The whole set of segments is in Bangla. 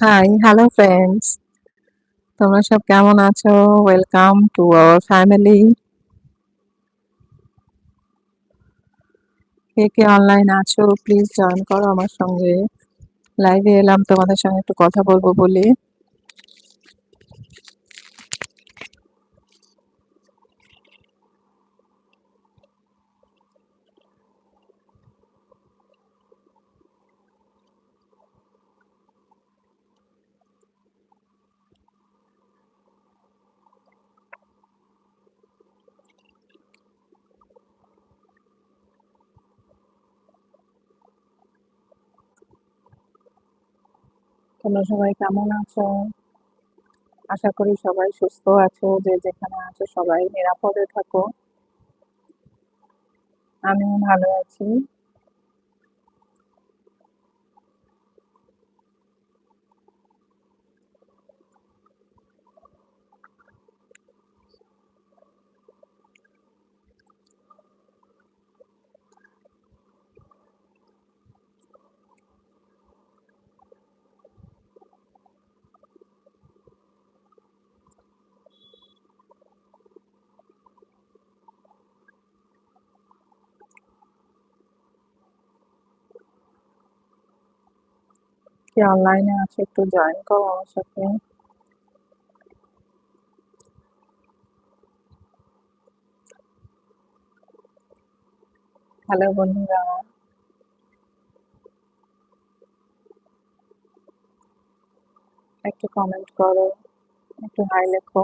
High, hello friends. তোমরা সব কেমন আছো? Welcome to our family. কে, কে অনলাইন আছো প্লিজ জয়েন করো আমার সঙ্গে। লাইভে এলাম তোমাদের সঙ্গে একটু কথা বলব বলে। তোমরা সবাই কেমন আছো? আশা করি সবাই সুস্থ আছো, যে যেখানে আছো সবাই নিরাপদে থাকো। আমিও ভালো আছি। কে অনলাইনে আছো একটু জয়েন করো আমার সাথে। হ্যালো বন্ধুরা। একটু কমেন্ট করো, একটু হাই লেখো।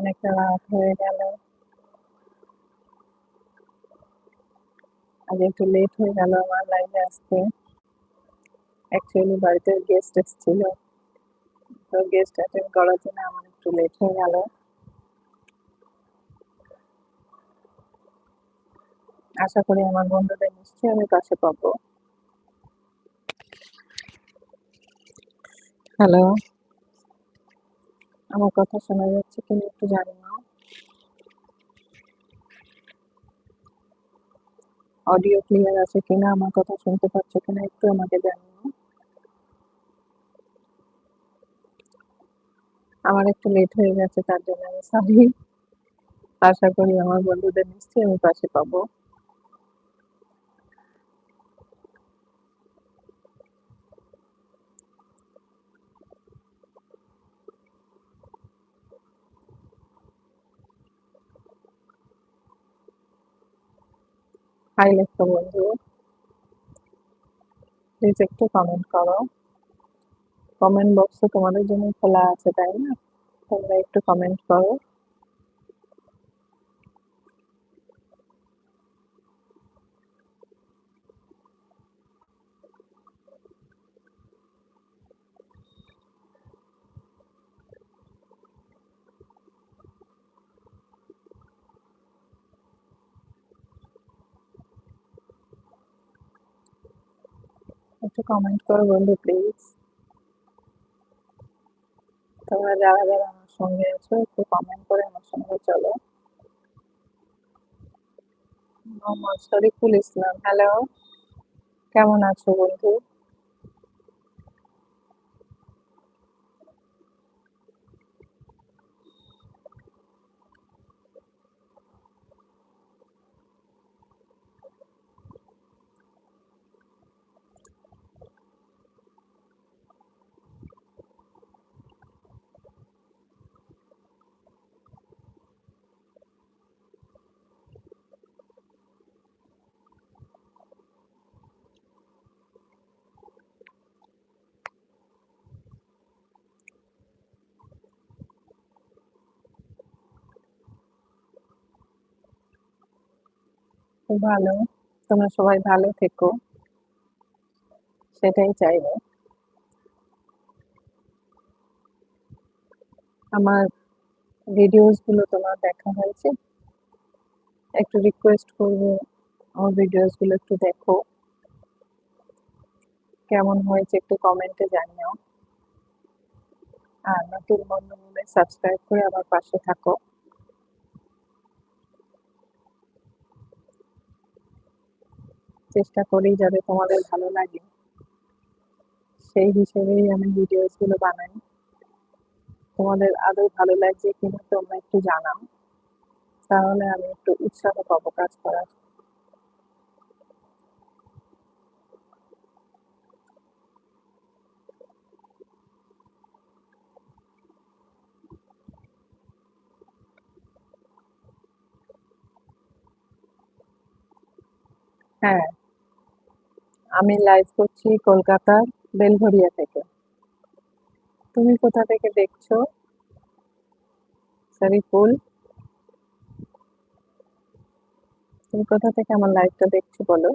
অনেকটা রাত হয়ে গেল। আজ একটু লেট হয়ে গেল আমার লাইভে আসতে। অ্যাকচুয়ালি বাড়িতে গেস্ট এসেছিল। তো গেস্ট অ্যাটেন্ড করার জন্য আমার একটু লেট হয়ে গেল। আশা করি আমার বন্ধুদের নিশ্চয়ই আমি পাশে পাবো। হ্যালো। আমার কথা শোনা যাচ্ছে কিনা একটু জানি না অডিও ক্লিয়ার আছে কিনা, আমার কথা শুনতে পাচ্ছ কিনা একটু আমাকে জানিও। আমার একটু লেট হয়ে গেছে তার জন্য আমি সরি। আশা করি আমার বন্ধুদের নিশ্চয়ই আমি পাশে পাবো। হাই লেখো বন্ধু। প্লিজ একটু কমেন্ট করো। কমেন্ট বক্স তোমাদের জন্য খোলা আছে, তাই না? তোমরা একটু কমেন্ট করো। একটু কমেন্ট করো বন্ধু প্লিজ। তোমরা যারা, যারা আমার সঙ্গে আছো একটু কমেন্ট করে আমার সঙ্গে চলো। মোহাম্মদ শরীফুল ইসলাম, হ্যালো। কেমন আছো বন্ধু? খুব ভালো। তোমরা সবাই ভালো থেকো। সেটাই চাইব। আমার ভিডিওসগুলো তোমার দেখা হয়েছে? একটু রিকোয়েস্ট করব, আমার ভিডিওসগুলো একটু দেখো। কেমন হয়েছে একটু কমেন্টে জানিও আর নতুন বন্ধু হলে সাবস্ক্রাইব করে আমার পাশে থাকো চেষ্টা করেই যাতে তোমাদের ভালো লাগে। সেই হিসেবেই আমি ভিডিওসগুলো বানাই। তোমাদের আদৌ ভালো লাগছে কিনা তোমরা একটু জানাও। তাহলে আমি একটু উৎসাহ পাবো কাজ করার। হ্যাঁ। আমি লাইভ করছি কলকাতার বেলঘরিয়া থেকে। তুমি কোথা থেকে দেখছ? শরীফুল তুমি কোথা থেকে আমার লাইভটা দেখছ বলো?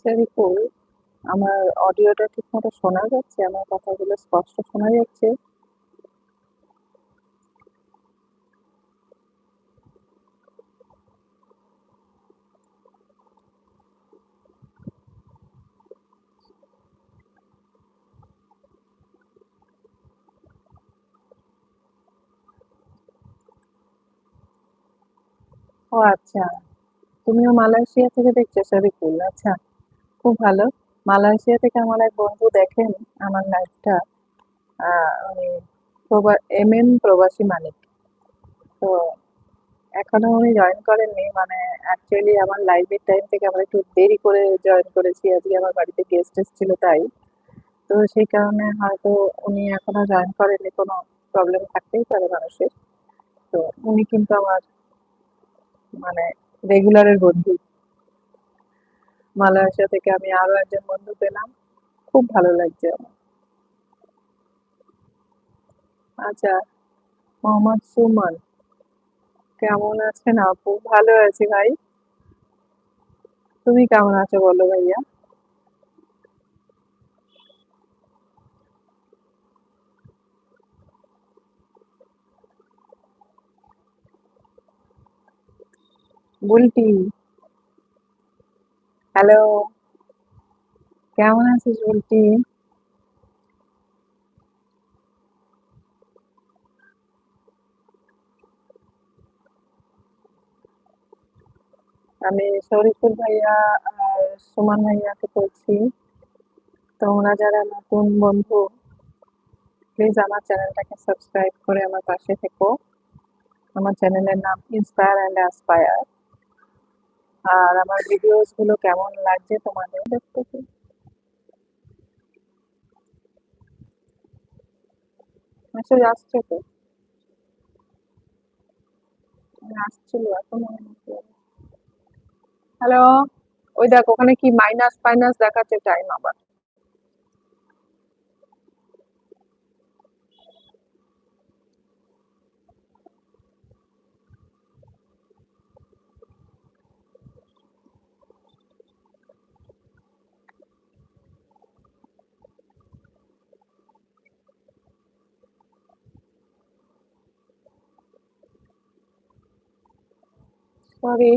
শরীফুল আমার অডিওটা ঠিকমতো শোনা যাচ্ছে, আমার কথাগুলো স্পষ্ট শোনা যাচ্ছে। ও আচ্ছা তুমিও মালয়েশিয়া থেকে দেখছ? শরীফুল আচ্ছা। খুব ভালো। মালয়েশিয়া থেকে আমার এক বন্ধু দেখেন আমার লাইভটা উনি এম এম প্রবাসী মানিক তো এখনও উনি জয়েন করেননি। মানে অ্যাকচুয়ালি আমার লাইভের টাইম থেকে আমরা একটু দেরি করে জয়েন করেছি। আজকে আমার বাড়িতে গেস্ট এসেছিল তাই। তো সেই কারণে হয়তো উনি এখনও জয়েন করেননি। কোনো প্রবলেম থাকতেই পারে মানুষের। তো উনি কিন্তু আমার মানে রেগুলারের বন্ধু। মালয়েশিয়া থেকে আমি আরও একজন বন্ধু পেলাম। খুব ভালো লাগছে আমার। আচ্ছা মোহাম্মদ সুমন, কেমন আছেন আপু? ভালো আছি ভাই। তুমি কেমন আছো বলো ভাইয়া? বুলটি। হ্যালো। কেমন আছিস বুলটি? আমি শরীফুল ভাইয়া আর সুমন ভাইয়াকে বলছি। তোমরা যারা নতুন বন্ধু প্লিজ আমার চ্যানেলটাকে সাবস্ক্রাইব করে আমার পাশে থেকো। আমার চ্যানেলের নাম ইন্সপায়ার অ্যান্ড অ্যাসপায়ার আর আমার ভিডিওসগুলো কেমন লাগছে তোমাদের দেখতে? মেসেজ আসছে তো? আসছিল, এখন মনে হ্যালো ওই দেখ, ওখানে কি মাইনাস ফাইনাস দেখাচ্ছে টাইম আবার। সরি